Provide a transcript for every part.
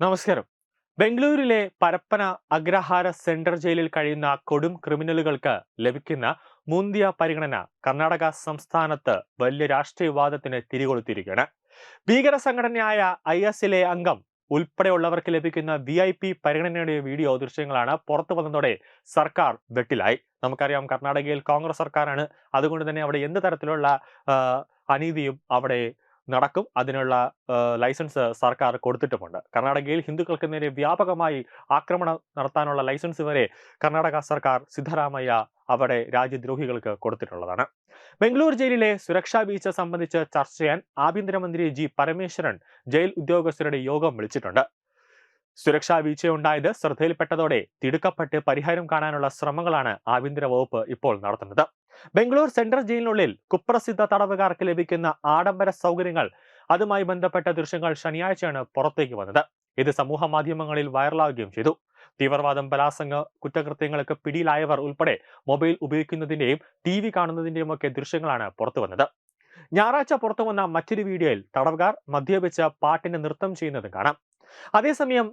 നമസ്കാരം. ബംഗളൂരുവിലെ പരപ്പന അഗ്രഹാര സെൻട്രൽ ജയിലിൽ കഴിയുന്ന കൊടും ക്രിമിനലുകൾക്ക് ലഭിക്കുന്ന മുന്തിയ പരിഗണന കർണാടക സംസ്ഥാനത്ത് വലിയ രാഷ്ട്രീയവാദത്തിന് തിരികൊളുത്തിയിരിക്കുകയാണ്. ഭീകര സംഘടനയായ ഐ എസിലെ അംഗം ഉൾപ്പെടെയുള്ളവർക്ക് ലഭിക്കുന്ന വി ഐ പി പരിഗണനയുടെ വീഡിയോ ദൃശ്യങ്ങളാണ് പുറത്തു വന്നതോടെ സർക്കാർ വെട്ടിലായി. നമുക്കറിയാം കർണാടകയിൽ കോൺഗ്രസ് സർക്കാരാണ്. അതുകൊണ്ട് തന്നെ അവിടെ എന്ത് തരത്തിലുള്ള അനീതിയും അവിടെ നടക്കും. അതിനുള്ള ലൈസൻസ് സർക്കാർ കൊടുത്തിട്ടുമുണ്ട്. കർണാടകയിൽ ഹിന്ദുക്കൾക്ക് നേരെ വ്യാപകമായി ആക്രമണം നടത്താനുള്ള ലൈസൻസ് വരെ കർണാടക സർക്കാർ സിദ്ധരാമയ്യ അവിടെ രാജ്യദ്രോഹികൾക്ക് കൊടുത്തിട്ടുള്ളതാണ്. ബംഗളൂരു ജയിലിലെ സുരക്ഷാ വീഴ്ച സംബന്ധിച്ച് ചർച്ച ചെയ്യാൻ ആഭ്യന്തരമന്ത്രി ജി. പരമേശ്വരൻ ജയിൽ ഉദ്യോഗസ്ഥരുടെ യോഗം വിളിച്ചിട്ടുണ്ട്. സുരക്ഷാ വീഴ്ചയുണ്ടായത് ശ്രദ്ധയിൽപ്പെട്ടതോടെ തിടുക്കപ്പെട്ട് പരിഹാരം കാണാനുള്ള ശ്രമങ്ങളാണ് ആഭ്യന്തര വകുപ്പ് ഇപ്പോൾ നടത്തുന്നത്. ബംഗളൂർ സെൻട്രൽ ജയിലിനുള്ളിൽ കുപ്രസിദ്ധ തടവുകാർക്ക് ലഭിക്കുന്ന ആഡംബര സൗകര്യങ്ങൾ അതുമായി ബന്ധപ്പെട്ട ദൃശ്യങ്ങൾ ശനിയാഴ്ചയാണ് പുറത്തേക്ക് വന്നത്. ഇത് സമൂഹ മാധ്യമങ്ങളിൽ വൈറലാവുകയും ചെയ്തു. തീവ്രവാദം ബലാസംഗ കുറ്റകൃത്യങ്ങൾക്ക് പിടിയിലായവർ ഉൾപ്പെടെ മൊബൈൽ ഉപയോഗിക്കുന്നതിന്റെയും ടി വി കാണുന്നതിന്റെയും ഒക്കെ ദൃശ്യങ്ങളാണ് പുറത്തു വന്നത്. ഞായറാഴ്ച പുറത്തു വന്ന മറ്റൊരു വീഡിയോയിൽ തടവുകാർ മദ്യപിച്ച് പാട്ടിന് നൃത്തം ചെയ്യുന്നതും കാണാം. അതേസമയം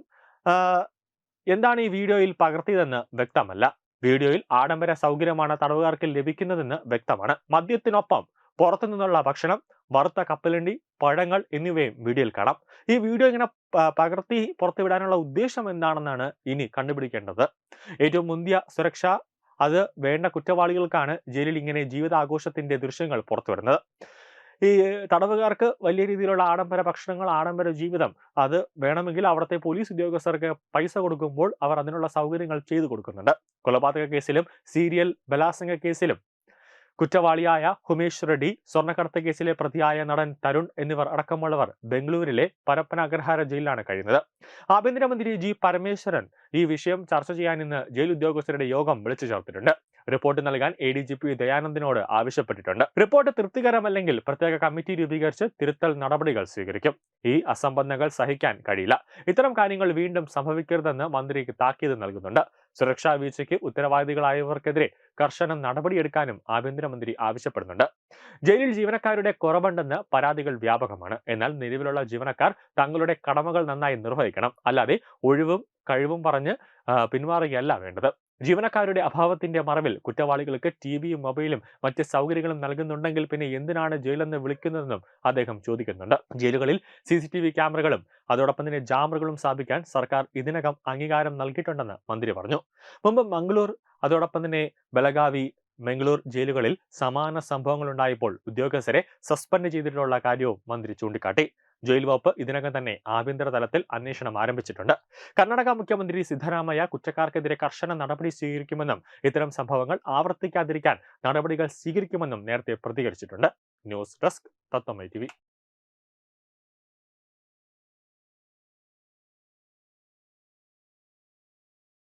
എന്താണ് ഈ വീഡിയോയിൽ പകർത്തിയതെന്ന് വ്യക്തമല്ല. വീഡിയോയിൽ ആഡംബര സൗകര്യമാണ് തടവുകാർക്ക് ലഭിക്കുന്നതെന്ന് വ്യക്തമാണ്. മദ്യത്തിനൊപ്പം പുറത്തുനിന്നുള്ള ഭക്ഷണം വറുത്ത കപ്പലണ്ടി പഴങ്ങൾ എന്നിവയും വീഡിയോയിൽ കാണാം. ഈ വീഡിയോ ഇങ്ങനെ പകർത്തി പുറത്തുവിടാനുള്ള ഉദ്ദേശം എന്താണെന്നാണ് ഇനി കണ്ടുപിടിക്കേണ്ടത്. ഏറ്റവും മുന്തിയ സുരക്ഷ അത് വേണ്ട കുറ്റവാളികൾക്കാണ് ജയിലിൽ ഇങ്ങനെ ജീവിതാഘോഷത്തിന്റെ ദൃശ്യങ്ങൾ പുറത്തുവിടുന്നത്. ഈ തടവുകാർക്ക് വലിയ രീതിയിലുള്ള ആഡംബര ഭക്ഷണങ്ങൾ ആഡംബര ജീവിതം അത് വേണമെങ്കിൽ അവിടുത്തെ പോലീസ് ഉദ്യോഗസ്ഥർക്ക് പൈസ കൊടുക്കുമ്പോൾ അവർ അതിനുള്ള സൗകര്യങ്ങൾ ചെയ്തു കൊടുക്കുന്നുണ്ട്. കൊലപാതക കേസിലും സീരിയൽ ബലാസംഗ കേസിലും. കുറ്റവാളിയായ ഹുമേഷ് റെഡ്ഡി സ്വർണക്കടത്ത് കേസിലെ പ്രതിയായ നടൻ തരുൺ എന്നിവർ അടക്കമുള്ളവർ ബംഗളൂരിലെ പരപ്പന അഗ്രഹാര ജയിലിലാണ് കഴിയുന്നത്. ആഭ്യന്തരമന്ത്രി ജി പരമേശ്വരൻ ഈ വിഷയം ചർച്ച ചെയ്യാൻ ഇന്ന് ജയിൽ ഉദ്യോഗസ്ഥരുടെ യോഗം വിളിച്ചു ചേർത്തിട്ടുണ്ട്. റിപ്പോർട്ട് നൽകാൻ എ ഡി ജി പി ദയാനന്ദിനോട് ആവശ്യപ്പെട്ടിട്ടുണ്ട്. റിപ്പോർട്ട് തൃപ്തികരമല്ലെങ്കിൽ പ്രത്യേക കമ്മിറ്റി രൂപീകരിച്ച് തിരുത്തൽ നടപടികൾ സ്വീകരിക്കും. ഈ അസംബന്ധങ്ങൾ സഹിക്കാൻ കഴിയില്ല. ഇത്തരം കാര്യങ്ങൾ വീണ്ടും സംഭവിക്കരുതെന്ന് മന്ത്രിക്ക് താക്കീത് നൽകുന്നുണ്ട്. സുരക്ഷാ വീഴ്ചയ്ക്ക് ഉത്തരവാദികളായവർക്കെതിരെ കർശന നടപടിയെടുക്കാനും ആഭ്യന്തരമന്ത്രി ആവശ്യപ്പെടുന്നുണ്ട്. ജയിലിൽ ജീവനക്കാരുടെ കുറവുണ്ടെന്ന് പരാതികൾ വ്യാപകമാണ്. എന്നാൽ നിലവിലുള്ള ജീവനക്കാർ തങ്ങളുടെ കടമകൾ നന്നായി നിർവഹിക്കണം. അല്ലാതെ ഒഴിവും കഴിവും പറഞ്ഞ് പിന്മാറുകയല്ല വേണ്ടത്. ജീവനക്കാരുടെ അഭാവത്തിന്റെ മറവിൽ കുറ്റവാളികൾക്ക് ടി വിയും മൊബൈലും മറ്റ് സൗകര്യങ്ങളും നൽകുന്നുണ്ടെങ്കിൽ പിന്നെ എന്തിനാണ് ജയിലെന്ന് വിളിക്കുന്നതെന്നും അദ്ദേഹം ചോദിക്കുന്നുണ്ട്. ജയിലുകളിൽ സി ക്യാമറകളും അതോടൊപ്പം തന്നെ ജാമറുകളും സ്ഥാപിക്കാൻ സർക്കാർ ഇതിനകം അംഗീകാരം നൽകിയിട്ടുണ്ടെന്ന് മന്ത്രി പറഞ്ഞു. മുമ്പ് മംഗളൂർ അതോടൊപ്പം തന്നെ ബലഗാവി മംഗളൂർ ജയിലുകളിൽ സമാന സംഭവങ്ങൾ ഉണ്ടായപ്പോൾ ഉദ്യോഗസ്ഥരെ സസ്പെൻഡ് ചെയ്തിട്ടുള്ള കാര്യവും മന്ത്രി ചൂണ്ടിക്കാട്ടി. ജയിൽ വകുപ്പ് ഇതിനകം തന്നെ ആഭ്യന്തര തലത്തിൽ അന്വേഷണം ആരംഭിച്ചിട്ടുണ്ട്. കർണാടക മുഖ്യമന്ത്രി സിദ്ധരാമയ്യ കുറ്റക്കാർക്കെതിരെ കർശന നടപടി സ്വീകരിക്കുമെന്നും ഇത്തരം സംഭവങ്ങൾ ആവർത്തിക്കാതിരിക്കാൻ നടപടികൾ സ്വീകരിക്കുമെന്നും നേരത്തെ പ്രതികരിച്ചിട്ടുണ്ട്. ന്യൂസ് ഡെസ്ക് തത്വമൈ ടി